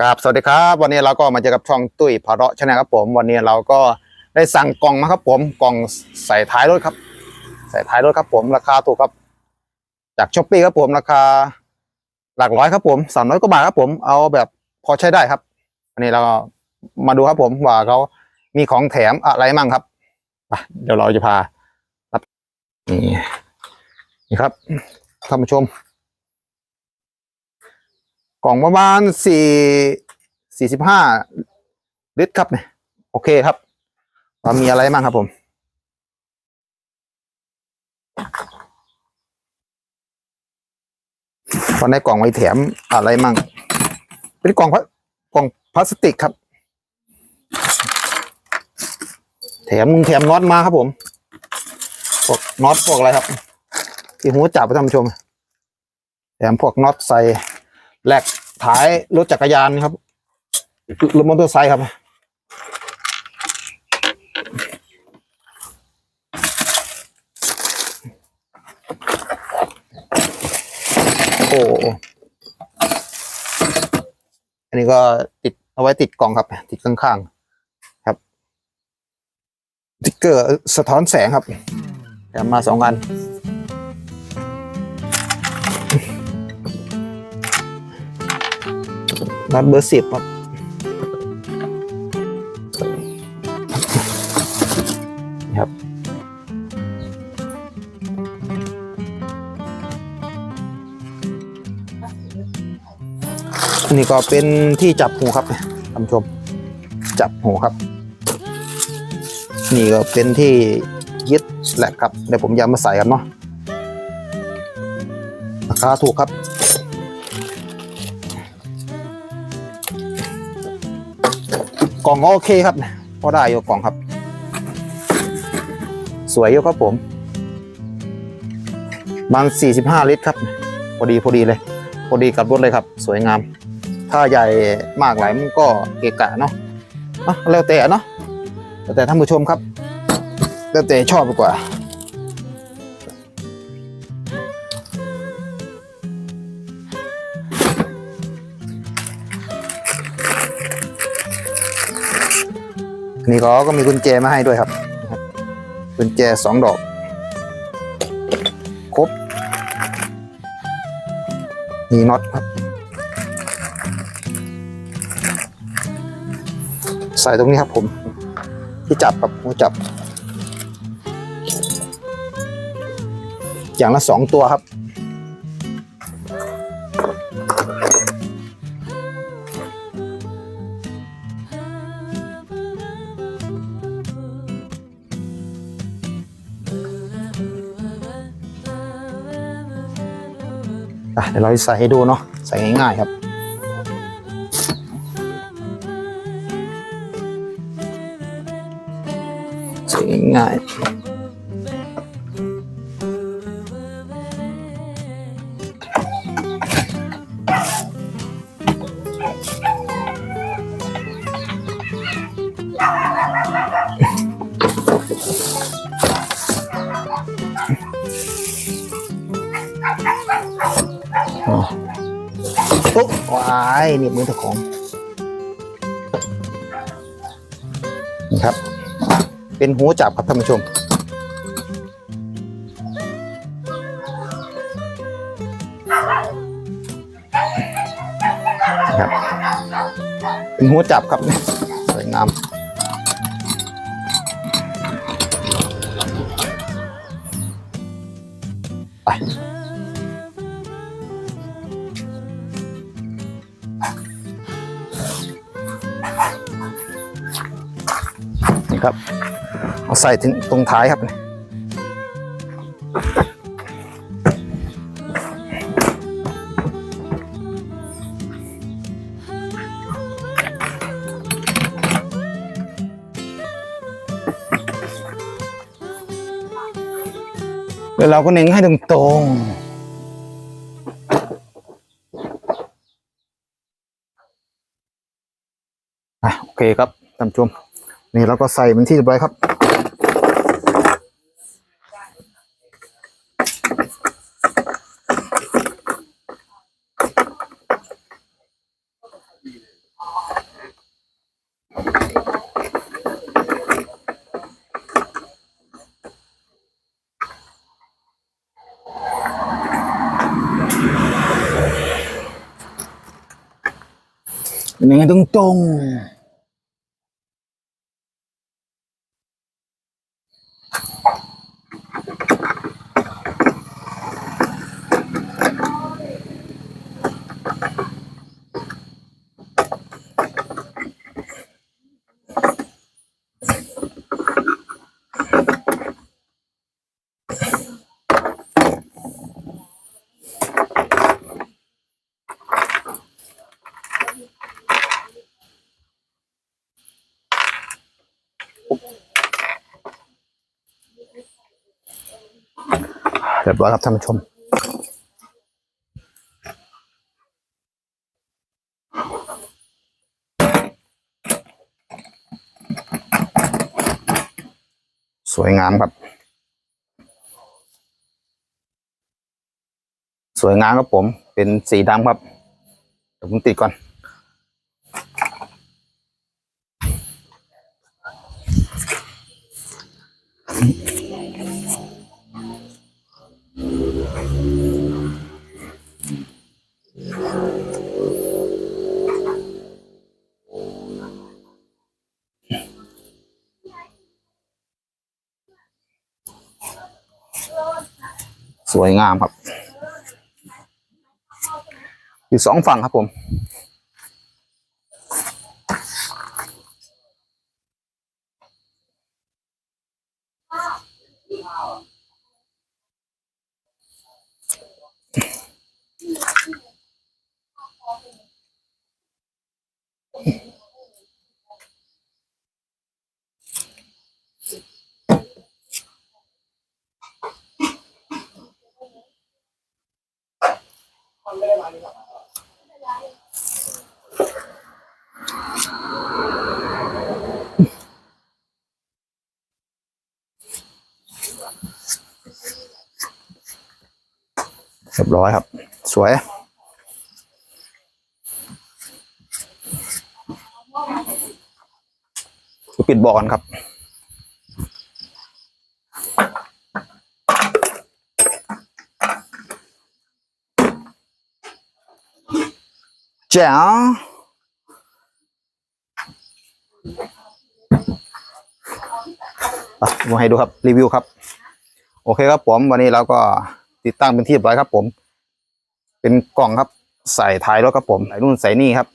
ครับสวัสดีครับ วันนี้เราก็มาเจอกับช่องตุ้ยพาระชแนลครับผม วันนี้เราก็ได้สั่งกล่องมาครับ ผมกล่องใส่ท้ายรถครับ ใส่ท้ายรถครับ ผมราคาถูกครับ จากช้อปปี้ครับผมราคา หลักร้อยครับผมสามร้อยกว่าบาทครับผมเอาแบบพอใช้ได้ครับวันนี้เราก็มาดูครับผมว่าเขามีของแถมอะไรมั่งครับไปเดี๋ยวเราจะพารับนี่นี่ครับท่านผู้ชม กล่องประมาณสี่สี่สิบห้าลิตรครับเนี่ยโอเคครับว่ามีอะไรบ้างครับผมตอนในกล่องไว้แถมอะไรมั่งเป็นกล่องพลากล่องพลาสติกครับ แถมแถมน็อตมาครับผมพวกน็อตพวกอะไรครับที่หูจับไปท่านผู้ชม แถมพวกน็อตใส่ แหลกท้ายรถจักรยานครับรถมอเตอร์ไซค์ครับโอ้อันนี้ก็ติดเอาไว้ติดกล่องครับ ติดข้างๆครับติ๊กเกอร์สะท้อนแสงครับแถมมาสองอัน น็อตเบอร์สิบครับนี่ครับอันนี้ก็เป็นที่จับหูครับท่านชม จับหูครับ นี่ก็เป็นที่ยึดแหลกครับเดี๋ยวผมยามาใส่ครับเนาะราคาถูกครับ กล่องก็โอเคครับพอได้อยู่กล่องครับ สวยอยู่ครับผมมัน45 ลิตรครับ พอดีพอดีเลย พอดีกับรถเลยครับ สวยงาม ถ้าใหญ่มากหลายมันก็เกะกะเนาะเนาแล้วแต่เนาะแล้วแต่ท่านผู้ชมครับ แล้วแต่ชอบดีกว่า นี่ก็ก็มีกุญแจมาให้ด้วยครับนะครับ กุญแจสองดอก ครบ มีน็อตครับ ใส่ตรงนี้ครับผม ที่จับกับหัวจับ อย่างละสองตัวครับ เดี๋ยวเราใส่ให้ดูเนาะใส่ง่ายๆครับใส่ง่ายๆ นี่มือถือของนี่ครับ เป็นหูจับครับท่านผู้ชม ครับ เป็นหูจับครับสวยงามไป นี่ครับ เอาใส่ถึงตรงท้ายครับแล้วเราก็เน้นให้ตรงๆ อเคครับท่านชม นี่เราก็ใส่เป็นที่เรียบร้อยครับนี่ไงตรงๆ Thank you. เรียบร้อยครับท่านผู้ชม สวยงามครับ สวยงามครับผม เป็นสีดำครับเดี๋ยวผมติดก่อน สวยงามครับ อยู่สองฝั่งครับผม เรียบร้อยครับ สวย ปิดบ่อกันครับ จ๋วอะมาให้ดูครับ รีวิวครับ โอเคครับผมวันนี้เราก็ติดตั้งเป็นที่เรียบร้อยครับ ผม เป็นกล่องครับ ใส่ท้ายรถครับผมใส่นู่นใส่นี่ครับ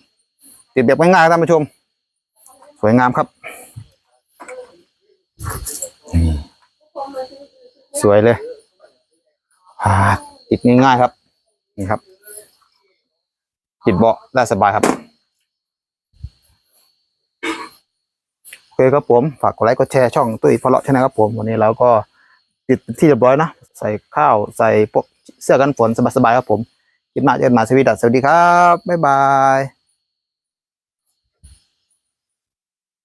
ติดแบบง่ายๆท่านผู้ชม สวยงามครับ สวยเลยติดง่ายๆครับนี่ครับ ติดเบาะได้สบายครับโอเคครับผมฝากกดไลค์กดแชร์ช่องตุ้ยพลเลาะชนะครับผมวันนี้เราก็ติดที่เรียบร้อยนะ ใส่ข้าวใส่พวกเสื้อกันฝนสบายๆครับผมคลิปหน้าเจอกันใหมาสวีดัสสวัสดีครับบ๊ายบาย